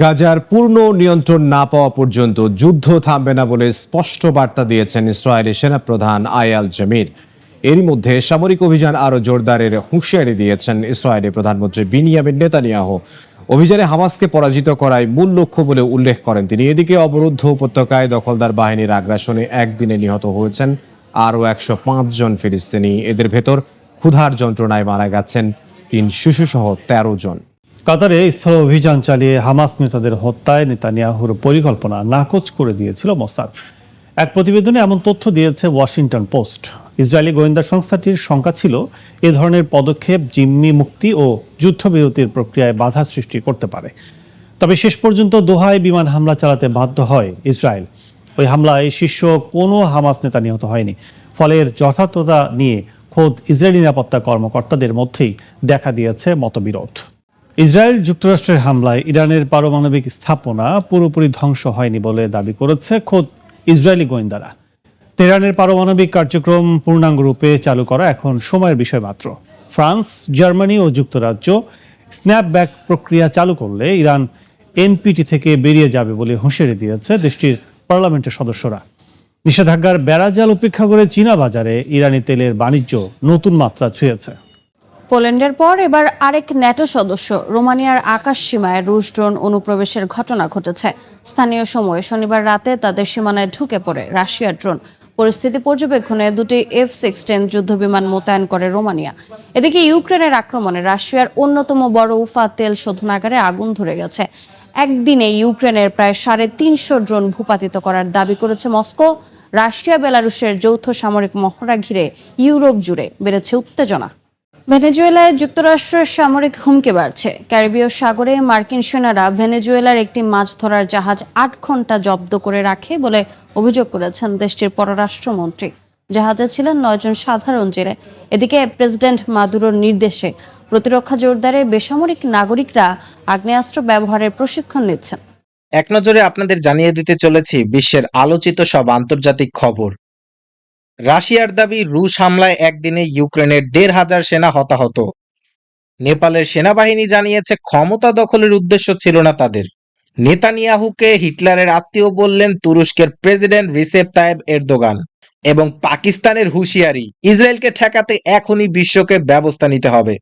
গাজার পূর্ণ নিয়ন্ত্রণ না পাওয়া পর্যন্ত যুদ্ধ থামবে না বলে স্পষ্ট বার্তা দিয়েছেন ইসরায়েলি সেনাপ্রধান আয়াল জামির। এরই মধ্যে সামরিক অভিযান আরও জোরদারের হুঁশিয়ারি দিয়েছেন ইসরায়েলি প্রধানমন্ত্রী বিনিয়ামিন নেতানিয়াহ। অভিযানে হামাসকে পরাজিত করাই মূল লক্ষ্য বলে উল্লেখ করেন তিনি। এদিকে অবরুদ্ধ উপত্যকায় দখলদার বাহিনীর আগ্রাসনে একদিনে নিহত হয়েছেন আরও একশো জন ফিলিস্তিনি। এদের ভেতর ক্ষুধার যন্ত্রণায় মারা গেছেন তিন শিশুসহ তেরো জন। কাতারে স্থল অভিযান চালিয়ে হামাস নেতাদের হত্যায় নেতানিয়াহুর পরিকল্পনা নাকচ করে দিয়েছিল মোসাদ। এক প্রতিবেদনে এমন তথ্য দিয়েছে ওয়াশিংটন পোস্ট। ইসরায়েলি গোয়েন্দা সংস্থাটির শঙ্কা ছিল এ ধরনের পদক্ষেপ জিম্মি মুক্তি ও যুদ্ধবিরতির প্রক্রিয়ায় বাধা সৃষ্টি করতে পারে। তবে শেষ পর্যন্ত দোহায় বিমান হামলা চালাতে বাধ্য হয় ইসরায়েল। ওই হামলায় শীর্ষ কোনো হামাস নেতা নিহত হয়নি। ফলে এর যথার্থতা নিয়ে খোদ ইসরায়েলি নিরাপত্তা কর্মকর্তাদের মধ্যেই দেখা দিয়েছে মতবিরোধ। ইসরায়েল যুক্তরাষ্ট্রের হামলায় ইরানের পারমাণবিক স্থাপনা পুরোপুরি ধ্বংস হয়নি বলে দাবি করেছে খোদ ইসরায়েলি গোয়েন্দারা। তেহরানের পারমাণবিক কার্যক্রম পূর্ণাঙ্গ রূপে চালু করা এখন সময়ের বিষয় মাত্র। ফ্রান্স, জার্মানি ও যুক্তরাজ্য স্ন্যাপব্যাক প্রক্রিয়া চালু করলে ইরান এনপিটি থেকে বেরিয়ে যাবে বলে হুঁশিয়ারি দিয়েছে দেশটির পার্লামেন্টের সদস্যরা। নিষেধাজ্ঞার বেড়াজাল উপেক্ষা করে চীনা বাজারে ইরানি তেলের বাণিজ্য নতুন মাত্রা ছুঁয়েছে। পোল্যান্ডের পর এবার আরেক ন্যাটো সদস্য, রোমানিয়ার আকাশ সীমায় রুশ ড্রোন অনুপ্রবেশের ঘটনা ঘটেছে। স্থানীয় সময়ে শনিবার রাতে তাদের সীমানায় ঢুকে পড়ে রাশিয়ার ড্রোন। পরিস্থিতি পর্যবেক্ষণে দুটি এফ সিক্সটিন যুদ্ধবিমান মোতায়েন করে রোমানিয়া। এদিকে ইউক্রেনের আক্রমণে রাশিয়ার অন্যতম বড় উফা তেল শোধনাগারে আগুন ধরে গেছে। একদিনে ইউক্রেনের প্রায় সাড়ে তিনশো ড্রোন ভূপাতিত করার দাবি করেছে মস্কো। রাশিয়া বেলারুশের যৌথ সামরিক মহড়া ঘিরে ইউরোপ জুড়ে বেড়েছে উত্তেজনা। ভেনেজুয়েলায় যুক্তরাষ্ট্রের সামরিক হুমকি বাড়ছে। ক্যারিবীয় সাগরে মার্কিন সেনারা ভেনেজুয়েলার একটি মাছ ধরার জাহাজ আট ঘণ্টা জব্দ করে রাখে বলে অভিযোগ করেছেন দেশটির পররাষ্ট্রমন্ত্রী। জাহাজে ছিলেন নয়জন সাধারণ জেলে। এদিকে প্রেসিডেন্ট মাদুরোর নির্দেশে প্রতিরক্ষা জোরদারে বেসামরিক নাগরিকরা আগ্নেয়াস্ত্র ব্যবহারের প্রশিক্ষণ নিচ্ছেন। এক নজরে আপনাদের জানিয়ে দিতে চলেছি বিশ্বের আলোচিত সব আন্তর্জাতিক খবর। রাশিয়ার দাবি, রুশ হামলায় একদিনে ইউক্রেনের দেড় হাজার সেনা হতাহত। নেপালের সেনাবাহিনী জানিয়েছে, ক্ষমতা দখলের উদ্দেশ্য ছিল না তাদের। নেতানিয়াহুকে হিটলারের আত্মীয় বললেন তুরস্কের প্রেসিডেন্ট রিসেপ তায়েব এরদোগান এবং পাকিস্তানের হুঁশিয়ারি, ইসরায়েলকে ঠেকাতে এখনই বিশ্বকে ব্যবস্থা নিতে হবে।